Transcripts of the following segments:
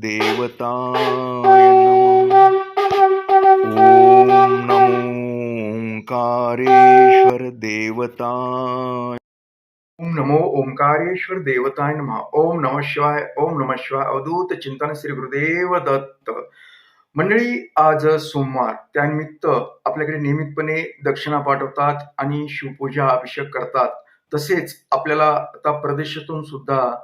देवताय ॐ नमो ओंकारेश्वर देवताय। ओम नमो ओंकारेश्वर देवताय नमः। ओम नम शिवाय ओम नम शिवाय अवधूत चिंतन श्री गुरुदेव दत्त। मंडळी आज सोमवार त्यानिमित्त आपल्याकडे नियमितपणे दक्षिणा पाठवतात आणि शिवपूजा अभिषेक करतात. तसेच आपल्याला आता प्रदेशातून सुद्धा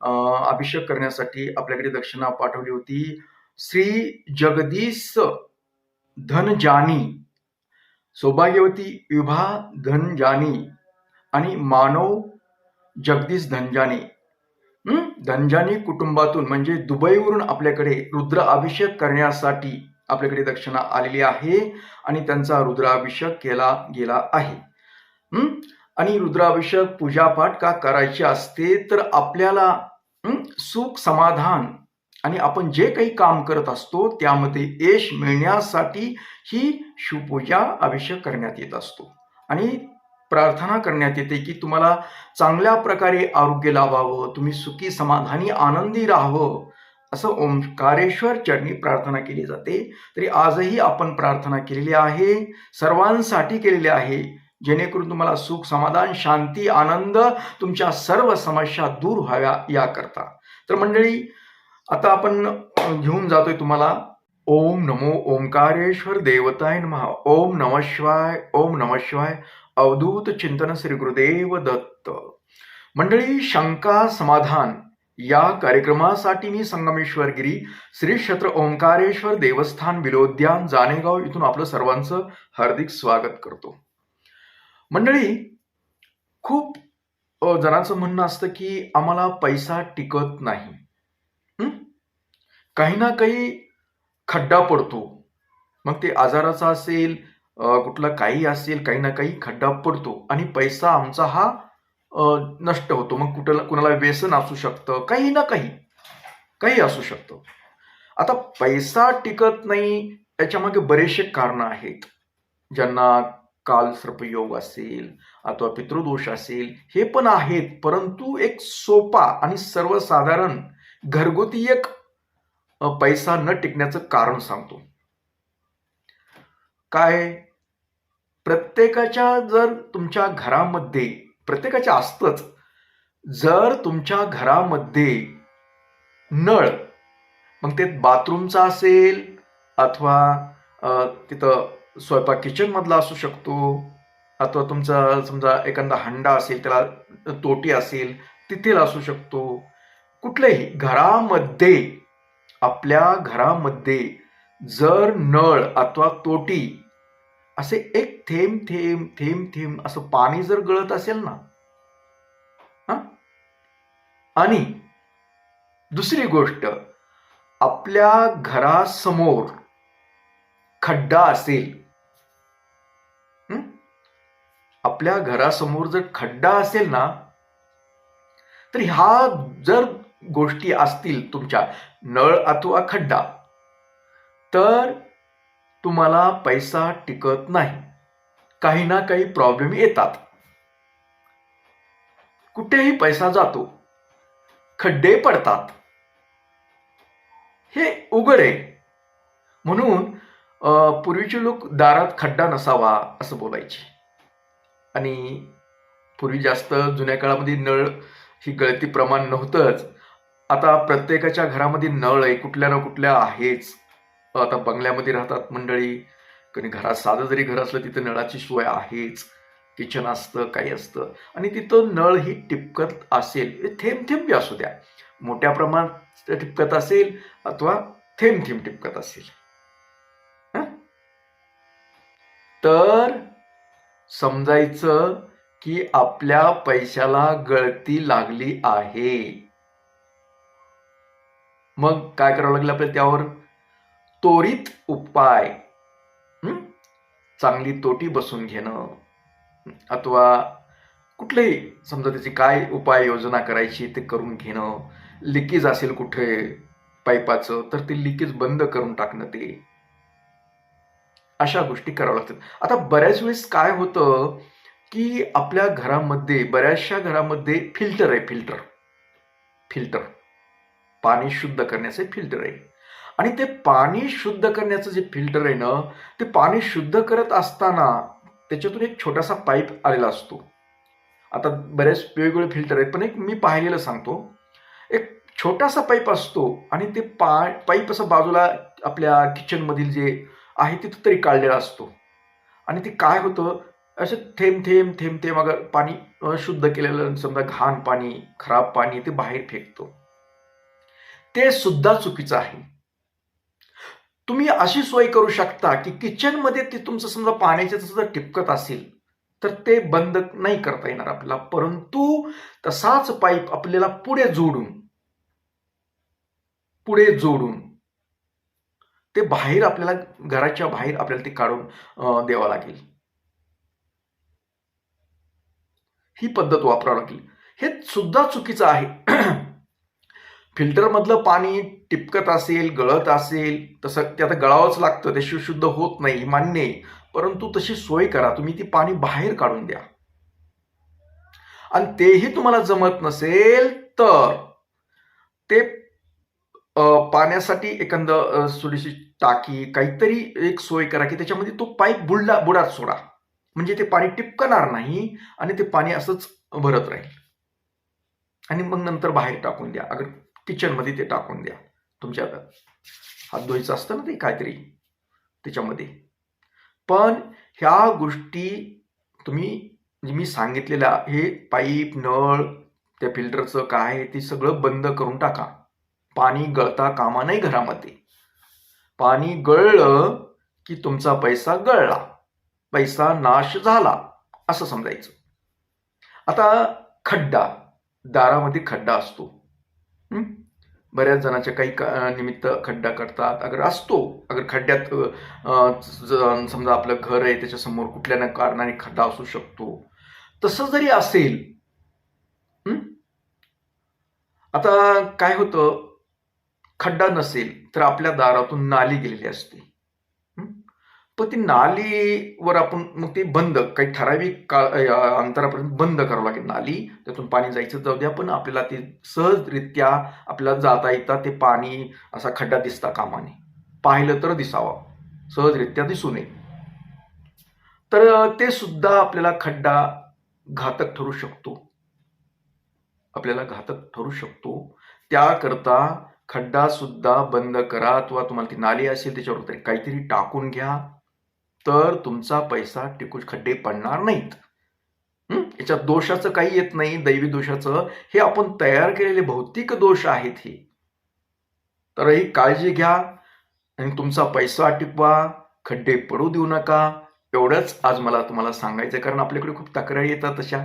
अभिषेक करण्यासाठी आपल्याकडे दक्षिणा पाठवली होती. श्री जगदीश धनजानी सौभाग्यवती विभा धनजानी आणि मानव जगदीश धनजानी. धनजानी कुटुंबातून म्हणजे दुबईवरून आपल्याकडे रुद्र अभिषेक करण्यासाठी आपल्याकडे दक्षिणा आलेली आहे आणि त्यांचा रुद्राभिषेक केला गेला आहे. आणि रुद्राभिषेक पूजापाठ का करायची असते तर आपल्याला सुख समाधान. आणि आपण जे काही काम करत असतो त्यामध्ये यश मिळण्यासाठी ही शिवपूजा अभिषेक करण्यात येत असतो. आणि प्रार्थना करण्यात येते की तुम्हाला चांगल्या प्रकारे आरोग्य लाभावं तुम्ही सुखी समाधानी आनंदी राहावं असं ओंकारेश्वर चरणी प्रार्थना केली जाते. तरी आजही आपण प्रार्थना केलेली आहे सर्वांसाठी केलेली आहे. जेणेकरून तुम्हाला सुख समाधान शांती आनंद तुमच्या सर्व समस्या दूर व्हाव्या याकरता. तर मंडळी आता आपण घेऊन जातोय तुम्हाला ओम नमो ओंकारेश्वर देवताय महा ओम नम शिवाय ओम नम शिवाय अवधूत चिंतन श्री गुरुदेव दत्त. मंडळी शंका समाधान. या कार्यक्रमासाठी मी संगमेश्वर गिरी श्री क्षेत्र ओंकारेश्वर देवस्थान विलोद्यान जानेगाव इथून आपलं सर्वांचं हार्दिक स्वागत करतो. मंडळी खूप जणांचं म्हणणं असतं की आम्हाला पैसा टिकत नाही. काही ना काही खड्डा पडतो. मग ते आजाराचा असेल कुठला काही असेल काही ना काही खड्डा पडतो आणि पैसा आमचा हा नष्ट होतो. मग कुठला कुणाला व्यसन असू शकतं काही ना काही काही असू शकतं. आता पैसा टिकत नाही याच्यामागे बरेचसे कारणं आहेत. ज्यांना काल सर्पयोग असेल अथवा पितृदोष असेल हे पण आहेत. परंतु एक सोपा आणि सर्वसाधारण घरगुती एक पैसा न टिकण्याचं कारण सांगतो. काय? प्रत्येकाच्या जर तुमच्या घरामध्ये प्रत्येकाच्या असतंच जर तुमच्या घरामध्ये नळ मग ते बाथरूमचा असेल अथवा तिथं स्वयंपाक किचनमधला असू शकतो अथवा तुमचा समजा एखादा हंडा असेल त्याला तोटी असेल तिथेल असू शकतो. कुठल्याही घरामध्ये आपल्या घरामध्ये जर नळ अथवा तोटी असे एक थेंब थेंब थेंब थेंब असं पाणी जर गळत असेल ना आणि दुसरी गोष्ट आपल्या घरासमोर खड्डा असेल आपल्या घरासमोर जर खड्डा असेल ना तर ह्या जर गोष्टी असतील तुमच्या नळ अथवा खड्डा तर तुम्हाला पैसा टिकत नाही. काही ना काही प्रॉब्लेम येतात. कुठेही पैसा जातो खड्डे पडतात. हे उघड आहे. म्हणून पूर्वीचे लोक दारात खड्डा नसावा असं बोलायचे. आणि पूर्वी जास्त जुन्या काळामध्ये नळ ही गळती प्रमाण नव्हतंच. आता प्रत्येकाच्या घरामध्ये नळ आहे कुठल्या ना कुठल्या आहेच. आता बंगल्यामध्ये राहतात मंडळी. कधी घरात साधं जरी घर असलं तिथं नळाची सोय आहेच. किचन असतं काही असतं. आणि तिथं नळ ही टिपकत असेल हे थेंब थेंब बी असू द्या. मोठ्या प्रमाणात टिपकत असेल अथवा थेंब थेंब टिपकत असेल. तर समजायचं की आपल्या पैशाला गळती लागली आहे. मग काय करावं लागेल आपल्याला त्यावर? त्वरित उपाय. चांगली तोटी बसून घेणं. अथवा कुठलेही समजा त्याची काय उपाय योजना करायची ते करून घेणं. लिकेज असेल कुठे पाईपाचं तर ते लिकेज बंद करून टाकणं ते. अशा गोष्टी कराव्या लागतात. आता बऱ्याच वेळेस काय होतं की आपल्या घरामध्ये बऱ्याचशा घरामध्ये फिल्टर आहे फिल्टर. फिल्टर. पाणी शुद्ध करण्याचं फिल्टर आहे. आणि ते पाणी शुद्ध करण्याचं जे फिल्टर आहे ना ते पाणी शुद्ध करत असताना त्याच्यातून एक छोटासा पाईप आलेला असतो. आता बरेच वेगवेगळे फिल्टर आहेत पण एक मी पाहिलेलं सांगतो. एक छोटासा पाईप असतो आणि ते पा पाईप असं बाजूला आपल्या किचनमधील जे आहे तिथं तरी काढलेला असतो. आणि ते काय होतं? असं थेंब थेंब थेंब थेंब अगर पाणी शुद्ध केलेलं समजा घाण पाणी खराब पाणी ते बाहेर फेकतो. ते सुद्धा चुकीचं आहे. तुम्ही अशी सोय करू शकता की किचनमध्ये ते तुमचं समजा पाण्याचे जर टिपकत असेल तर ते बंद नाही करता येणार आपल्याला. परंतु तसाच पाईप आपल्याला पुढे जोडून पुढे जोडून ते बाहेर आपल्याला घराच्या बाहेर आपल्याला ते काढून द्यावं लागेल. ही पद्धत वापरावी लागेल. हे सुद्धा चुकीचं आहे. फिल्टरमधलं पाणी टिपकत असेल गळत असेल तसं ते आता गळावंच लागतं ते शुद्ध होत नाही मान्य आहे. परंतु तशी सोय करा तुम्ही ती पाणी बाहेर काढून द्या. आणि तेही तुम्हाला जमत नसेल तर ते पाण्यासाठी एखाद थोडीशी टाकी काहीतरी एक सोय करा की त्याच्यामध्ये तो पाईप बुडला बुडात सोडा. म्हणजे ते पाणी टिपकणार नाही आणि ते पाणी असंच भरत राहील. आणि मग नंतर बाहेर टाकून द्या. अगर किचनमध्ये ते टाकून द्या. तुमच्या हात धुवायचं असतं ना ते काहीतरी त्याच्यामध्ये. पण ह्या गोष्टी तुम्ही जे मी सांगितलेल्या हे पाईप नळ त्या फिल्टरचं काय आहे ते सगळं बंद करून टाका. पाणी गळता कामा नाही घरामध्ये. पाणी गळलं की तुमचा पैसा गळला. पैसा नाश झाला असं समजायचं. आता खड्डा दारामध्ये खड्डा असतो. बऱ्याच जणांच्या काही निमित्त खड्डा करतात अगर असतो अगर खड्ड्यात समजा आपलं घर आहे त्याच्यासमोर कुठल्या ना कारणाने खड्डा असू शकतो. तसं जरी असेल आता काय होतं? खड्डा नसेल तर आपल्या दारातून नाली गेलेली असते. पण ती नालीवर आपण मग ते बंद काही ठराविक काळ अंतरापर्यंत बंद करावं लागेल नाली. त्यातून पाणी जायचं जाऊ द्या. पण आपल्याला ते सहजरित्या आपल्याला जाता येता ते पाणी असा खड्डा दिसता कामाने. पाहिलं तर दिसावा. सहजरित्या दिसू नये. तर ते सुद्धा आपल्याला खड्डा घातक ठरू शकतो. आपल्याला घातक ठरू शकतो. त्याकरता खड्डा सुद्धा बंद करा अथवा तुम्हाला ती नाली असेल त्याच्यावर तरी काहीतरी टाकून घ्या. तर तुमचा पैसा टिकून खड्डे पडणार नाहीत. याच्यात दोषाचं काही येत नाही दैवी दोषाचं. हे आपण तयार केलेले भौतिक दोष आहेत हे. तर ही काळजी घ्या आणि तुमचा पैसा टिकवा खड्डे पडू देऊ नका. एवढंच आज मला तुम्हाला सांगायचं कारण आपल्याकडे खूप तक्रारी येतात तशा.